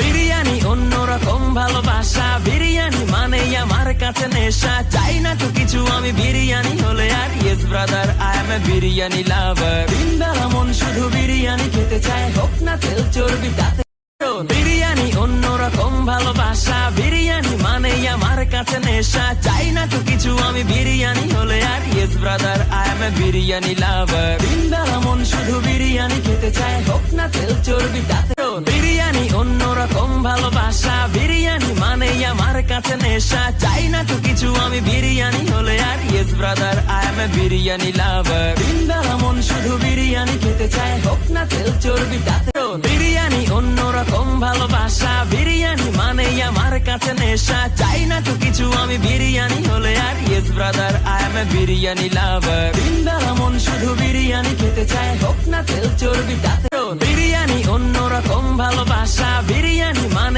বিরিয়ানি অন্যরকম ভালোবাসা বিরিয়ানি মানে আমার কাছে নেশা। চাই না তো কিছু, আমি বিরিয়ানি হলে আর yes brother I am a biryani lover দিনবেলা মন শুধু বিরিয়ানি খেতে চায়। হোক না তেল চর্বি, তাতে বিরিয়ানি অন্যরকম ভালোবাসা বিরিয়ানি মানে আমার কাছে নেশা। চাই না তো কিছু, আমি বিরিয়ানি হলে আর yes brother I am a biryani lover দিনবেলা মন শুধু বিরিয়ানি খেতে চায়। হোক না তেল চর্বি, তাতে কাছে নেশা, চাই না তো কিছু। আমি বিরিয়ানি হলে আর yes brother I am a biryani lover দিনবেলা মন শুধু বিরিয়ানি খেতে চায়। হোক না তেল চর্বি তাতে বিরিয়ানি অন্যরকম ভালোবাসা। বিরিয়ানি মানে আমার কাছে নেশা। চাই না তো কিছু। আমি বিরিয়ানি হলে আর yes brother I am a biryani lover মন